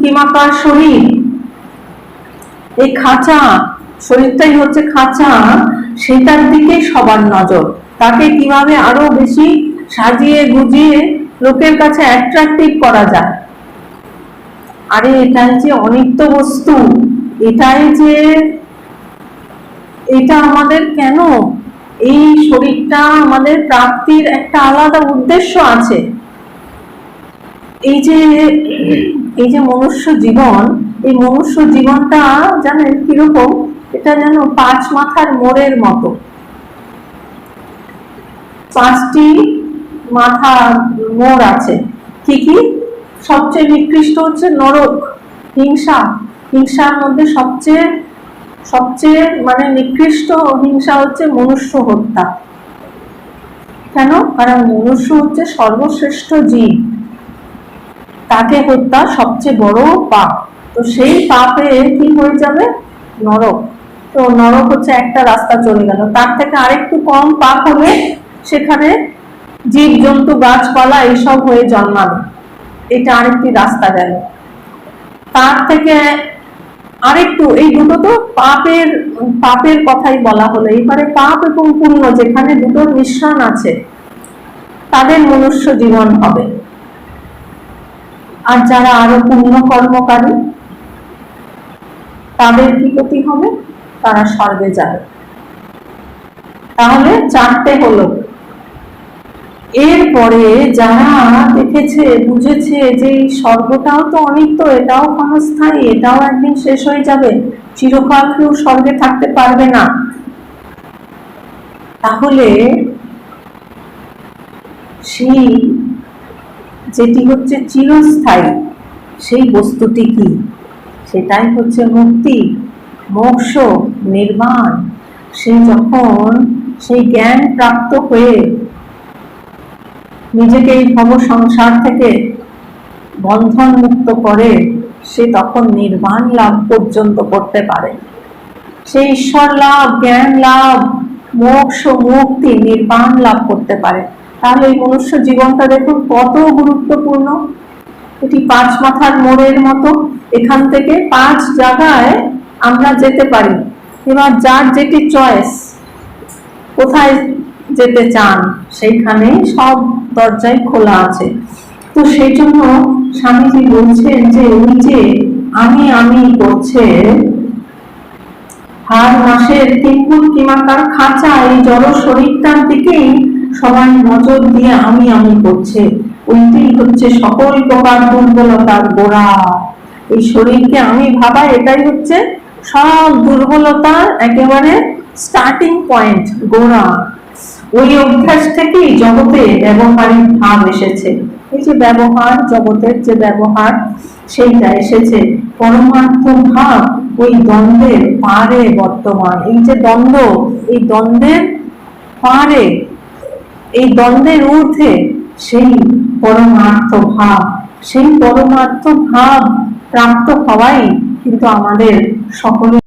কিমাকার শরীর। এই খাঁচা, শরীরটাই হচ্ছে খাঁচা, সেটার দিকে সবার নজর। তাকে কীভাবে আরও বেশি সাজিয়ে গুজিয়ে লোকের কাছে অ্যাট্রাকটিভ করা যায়? আরে, এটাই যে অনিত্য বস্তু, এটাই যে, এটা আমাদের কেন? এই শরীরটা আমাদের প্রাপ্তির একটা আলাদা উদ্দেশ্য আছে। এই যে এই যে মনুষ্য জীবন, এই মনুষ্য জীবনটা জানেন কীরকম? এটা যেন পাঁচ মাথার মোড়ের মতো। পাঁচটি মাথা মোড় আছে। কি কি? সবচেয়ে নিকৃষ্ট হচ্ছে নরক, হিংসা। হিংসার মধ্যে সবচেয়ে সবচেয়ে মানে নিকৃষ্ট হিংসা হচ্ছে মনুষ্য হত্যা। কেন? কারণ মনুষ্য হচ্ছে সর্বশ্রেষ্ঠ জীব। তাকে হত্যা সবচেয়ে বড় পাপ। তো সেই পাপে কি হয়ে যাবে? নরক। তো নরক হচ্ছে একটা রাস্তা চলে গেল। তার থেকে আরেকটু কম পাপ হলে সেখানে জীব জন্তু গাছপালা এইসব হয়ে জন্মাবে এটা আরেকটি রাস্তা গেল। তার থেকে আরেকটু, এই দুটো তো পাপের পাপের কথাই বলা হলো। এবারে পাপ এবং পুণ্য যেখানে দুটোর মিশ্রণ আছে, তাদের মনুষ্য জীবন হবে। আর যারা আরও পুণ্য কর্মকারী, তাদের কি গতি হবে? তারা স্বর্গে যাবে। তাহলে চারটে হলো, এরপরে যারা দেখেছে, বুঝেছে যে এই স্বর্গটাও তো অনিত্য এটাও ক্ষণস্থায়ী, এটাও একদিন শেষ হয়ে যাবে, চিরকাল কেউ স্বর্গে থাকতে পারবে না। তাহলে সেই যেটি হচ্ছে চিরস্থায়ী, সেই বস্তুটি কি? সেটাই হচ্ছে মুক্তি, মোক্ষ নির্বাণ সে যখন সেই জ্ঞান প্রাপ্ত হয়ে নিজেকে এই ভব সংসার থেকে বন্ধন মুক্ত করে, সে তখন নির্বাণ লাভ পর্যন্ত করতে পারে। সে ঈশ্বর লাভ, জ্ঞান লাভ, মোক্ষ, মুক্তি নির্বাণ লাভ করতে পারে। তাহলে এই মনুষ্য জীবনটা দেখুন কত গুরুত্বপূর্ণ। এটি পাঁচ মাথার মোড়ের মতো। এখান থেকে পাঁচ জায়গায় আমরা যেতে পারি। এবার যার যেটি চয়েস কোথায় যেতে চান, সেইখানে সব দরজাই খোলা আছে। তো সেই জন্য স্বামীজি বলছেন যে, ওই যে আমি আমি করছে, হার মাসের তিনগুণ কিমাকার খাঁচা, এই জড় শরীরটার দিকেই সবাই নজর দিয়ে আমি আমি করছে। ওইটাই হচ্ছে সকল প্রকার দুর্বলতার গোড়া। এই শরীরকে আমি ভাবা এটাই হচ্ছে সব দুর্বলতার একেবারে স্টার্টিং পয়েন্ট গোড়া। ওই অভ্যাস থেকেই জগতে ব্যবহারিক ভাব এসেছে। এই যে ব্যবহার, জগতের যে ব্যবহার, সেইটা এসেছে। পরমার্থ ভাব ওই দ্বন্দ্বের পারে বর্তমান। এই যে দ্বন্দ্ব, এই দ্বন্দ্বের পারে এই দ্বন্দ্বের ঊর্ধ্বে সেই পরমার্থ ভাব সেই পরমার্থ ভাব প্রাপ্ত হওয়াই কিন্তু আমাদের সকলের